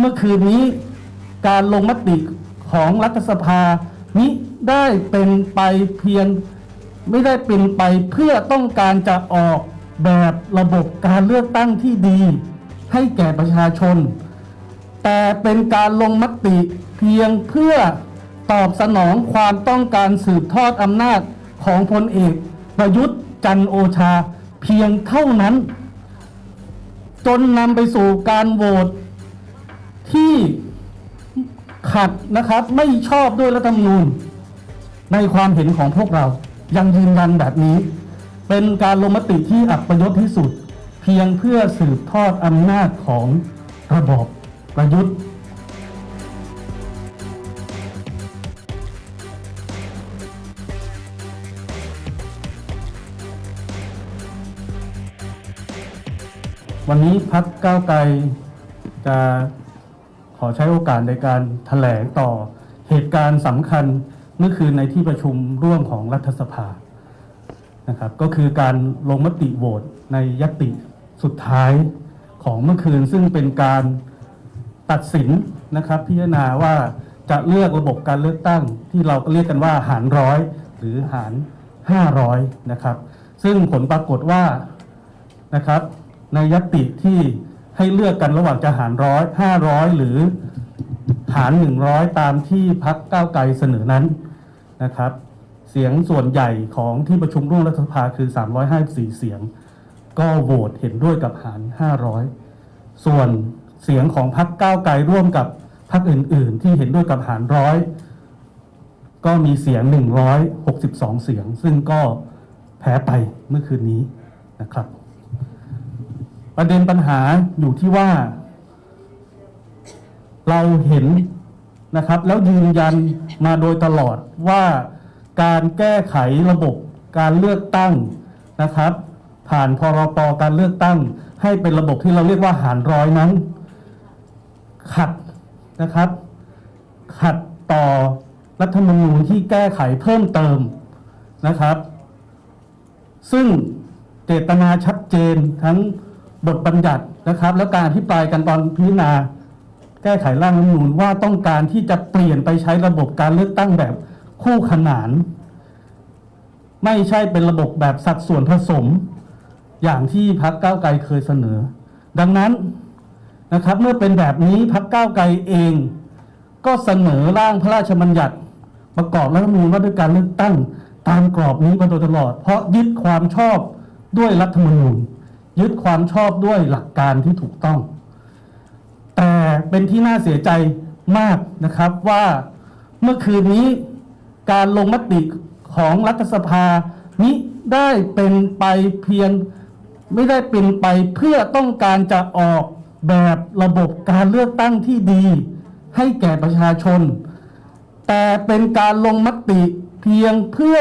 เมื่อคืนนี้การลงมติของรัฐสภามิได้เป็นไปเพียงไม่ได้เป็นไปเพื่อต้องการจะออกแบบระบบการเลือกตั้งที่ดี ให้แก่ประชาชน แต่เป็นการลงมติเพียงเพื่อตอบสนองความต้องการสืบทอดอำนาจของพลเอกประยุทธ์จันโอชาเพียงเท่านั้น จนนำไปสู่การโหวต ที่ขัดนะครับไม่ชอบด้วยรัฐธรรมนูญ ในความเห็นของพวกเรายังยืนยันแบบนี้ เป็นการลงมติที่อับประยศที่สุด เพียงเพื่อสืบทอดอำนาจของระบอบประยุทธ์วันนี้พักก้าวไกลจะ ขอใช้โอกาสในการแถลงต่อเหตุการณ์สำคัญเมื่อคืนในที่ประชุมร่วมของรัฐสภานะครับก็คือการลงมติโหวตในยติสุดท้ายของเมื่อคืน ซึ่งเป็นการตัดสินนะครับพิจารณาว่าจะเลือกระบบการเลือกตั้งที่เราเรียกกันว่าหารร้อยหรือหาร 500นะครับซึ่งผลปรากฏว่านะครับในยติที่ ให้เลือกกันระหว่างจะหารร้อยห้าร้อยหรือหารหนึ่งร้อยตามที่พักก้าวไกลเสนอนั้นนะครับ เสียงส่วนใหญ่ของที่ประชุมร่วมรัฐสภาคือ 354 เสียง ก็โหวตเห็นด้วยกับหาร 500 ส่วนเสียงของพักก้าวไกลร่วมกับพักอื่น ๆ ที่เห็นด้วยกับหารร้อยก็มีเสียง 162 เสียง ซึ่งก็แพ้ไปเมื่อคืนนี้นะครับ ประเด็นปัญหาอยู่ที่ว่า เราเห็นนะครับ แล้วยืนยันมาโดยตลอดว่าการแก้ไขระบบการเลือกตั้งนะครับ ผ่านพรปการเลือกตั้ง ให้เป็นระบบที่เราเรียกว่าหารร้อยนั้น ขัดนะครับ ขัดต่อรัฐธรรมนูญที่แก้ไขเพิ่มเติมนะครับ ซึ่งเจตนาชัดเจนทั้ง บทบัญญัตินะครับ แล้วการอภิปรายกันตอนพิจารณาแก้ไขร่างรัฐธรรมนูญว่าต้องการที่จะเปลี่ยนไปใช้ระบบการเลือกตั้งแบบคู่ขนาน ไม่ใช่เป็นระบบแบบสัดส่วนผสม อย่างที่พรรคก้าไกลเคยเสนอ ดังนั้นนะครับเมื่อเป็นแบบนี้พรรคก้าไกลเอง ก็เสนอร่างพระราชบัญญัติ ประกอบรัฐธรรมนูญว่าด้วยการเลือกตั้งตามกรอบนี้มาโดยตลอด เพราะยึดความชอบด้วยรัฐธรรมนูญ ยึดความชอบด้วยหลักการที่ถูกต้อง แต่เป็นที่น่าเสียใจมากนะครับว่าเมื่อคืนนี้การลงมติของรัฐสภานี้ได้เป็นไปเพียงไม่ได้เป็นไปเพื่อต้องการจะออกแบบระบบการเลือกตั้งที่ดี ให้แก่ประชาชน แต่เป็นการลงมติเพียงเพื่อ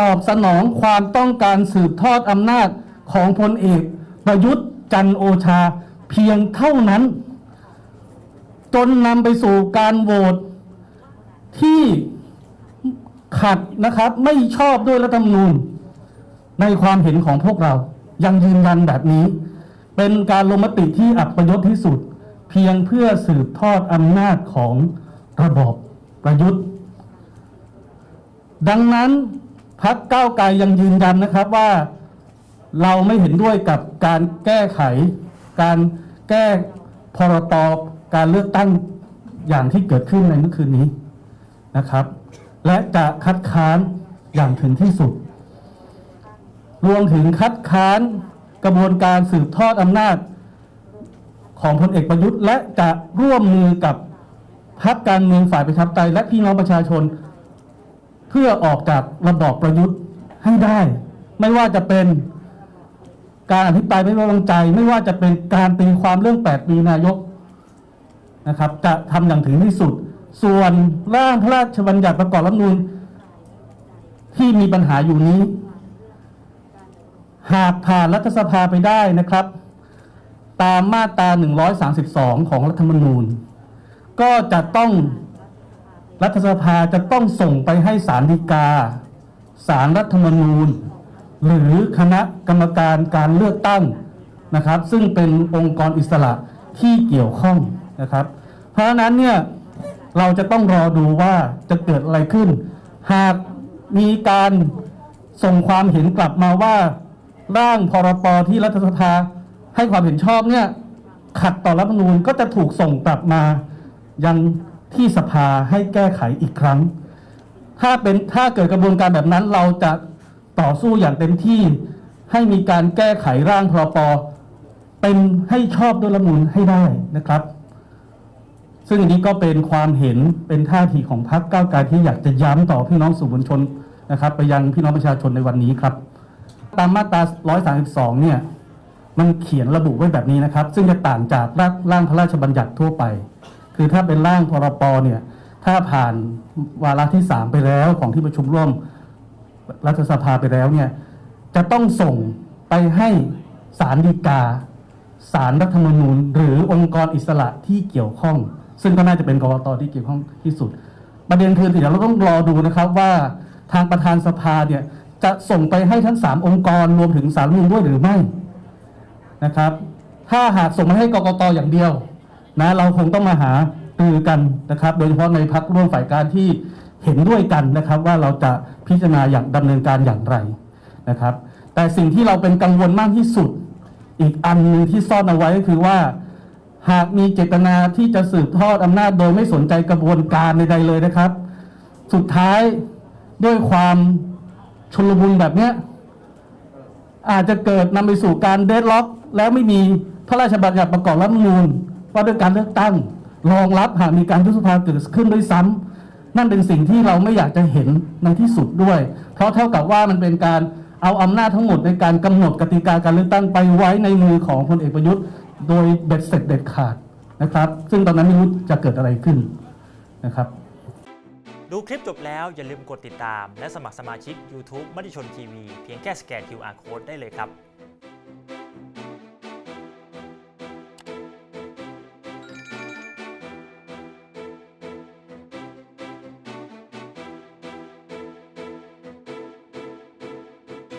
ตอบสนองความต้องการสืบทอดอำนาจ ของพลเอกประยุทธ์จันโอชาเพียงเท่านั้น จนนำไปสู่การโหวตที่ขัดนะครับไม่ชอบด้วยรัฐธรรมนูญ ในความเห็นของพวกเรายังยืนยันแบบนี้ เป็นการลงมติที่อับประยศที่สุด เพียงเพื่อสืบทอดอำนาจของระบอบประยุทธ์ ดังนั้นพักก้าไกลยังยืนยันนะครับว่า เราไม่เห็นด้วยกับการแก้ไข การแก้พรตการเลือกตั้งอย่างที่เกิดขึ้นในเมื่อคืนนี้นะครับ และจะคัดค้านอย่างถึงที่สุด รวมถึงคัดค้านกระบวนการสืบทอดอำนาจของพลเอกประยุทธ์ และจะร่วมมือกับพรรคการเมืองฝ่ายประชาธิปไตยและพี่น้องประชาชน เพื่อออกจากระบอบประยุทธ์ให้ได้ ไม่ว่าจะเป็น การอภิปรายไม่ไว้วางใจ ไม่ว่าจะเป็นการตีความเรื่อง 8 ปีนายกนะครับ จะทำอย่างถึงที่สุด ส่วนร่างพระราชบัญญัติประกอบรัฐมนูญที่มีปัญหาอยู่นี้ หากผ่านรัฐสภาไปได้นะครับ ตามมาตรา 132 ของรัฐธรรมนูญ ก็จะต้องรัฐสภาจะต้องส่งไปให้ศาลฎีกาศาลรัฐธรรมนูญ หรือคณะกรรมการการเลือกตั้งนะครับ ซึ่งเป็นองค์กรอิสระที่เกี่ยวข้องนะครับ เพราะฉะนั้นเนี่ยเราจะต้องรอดูว่าจะเกิดอะไรขึ้น หากมีการส่งความเห็นกลับมาว่าร่างพรปที่รัฐสภาให้ความเห็นชอบเนี่ยขัดต่อรัฐธรรมนูญก็จะถูกส่งกลับมายังที่สภาให้แก้ไขอีกครั้ง ถ้าเป็นถ้าเกิดกระบวนการแบบนั้นเราจะ ต่อสู้อย่างเต็มที่ ให้มีการแก้ไขร่างพรปเป็นให้ชอบด้วยรัฐธรรมนูญให้ได้นะครับ ซึ่งอันนี้ก็เป็นความเห็นเป็นท่าทีของพรรคก้าวไกลที่อยากจะย้ำต่อพี่น้องสื่อมวลชนนะครับ ไปยังพี่น้องประชาชนในวันนี้ครับ ตามมาตรา 132 เนี่ยมันเขียนระบุไว้แบบนี้นะครับ ซึ่งจะต่างจากร่างร่างพระราชบัญญัติทั่วไป คือถ้าเป็นร่างพรปเนี่ยถ้าผ่านวาระที่ 3 ไปแล้วของที่ประชุมร่วม รัฐสภาไปแล้วเนี่ยจะต้องส่งไปให้ศาลฎีกาสารรัฐธรรมนูญ หรือองค์กรอิสระที่เกี่ยวข้อง ซึ่งก็น่าจะเป็นกรกตที่เกี่ยวข้องที่สุด ประเด็นคือเดี๋ยวเราต้องรอดูนะครับว่าทางประธานสภาเนี่ยจะส่งไปให้ทั้ง 3 องค์กรรวมถึงสารรัฐธรรมนูญด้วยหรือไม่นะครับ ถ้าหากส่งมาให้กรกตอย่างเดียวนะเราคงต้องมาหารือกันนะครับ โดยเฉพาะในพักร่วมฝ่ายการที่ เห็นด้วยกันนะครับว่าเราจะพิจารณาอย่างดำเนินการอย่างไรนะครับ แต่สิ่งที่เราเป็นกังวลมากที่สุด อีกอันหนึ่งที่ซ่อนเอาไว้ก็คือว่า หากมีเจตนาที่จะสืบทอดอำนาจโดยไม่สนใจกระบวนการใดๆเลยนะครับ สุดท้ายด้วยความชลมุนแบบเนี้ยอาจจะเกิดนำไปสู่การเดดล็อก แล้วไม่มีพระราชบัญญัติประกอบรัฐมนูญว่าด้วยการเลือกตั้งรองรับหากมีการยุบสภาเกิดขึ้นด้วยซ้ำ นั่นเป็นสิ่งที่เราไม่อยากจะเห็นในที่สุดด้วย เพราะเท่ากับว่ามันเป็นการเอาอำนาจทั้งหมดในการกำหนดกติกาการเลือกตั้งไปไว้ในมือของพลเอกประยุทธ์ โดยเบ็ดเสร็จเด็ดขาดนะครับ ซึ่งตอนนั้นไม่รู้จะเกิดอะไรขึ้นนะครับ ดูคลิปจบแล้วอย่าลืมกดติดตาม และสมัครสมาชิก YouTube มติชนทีวีเพียงแค่สแกน QR Code ได้เลยครับ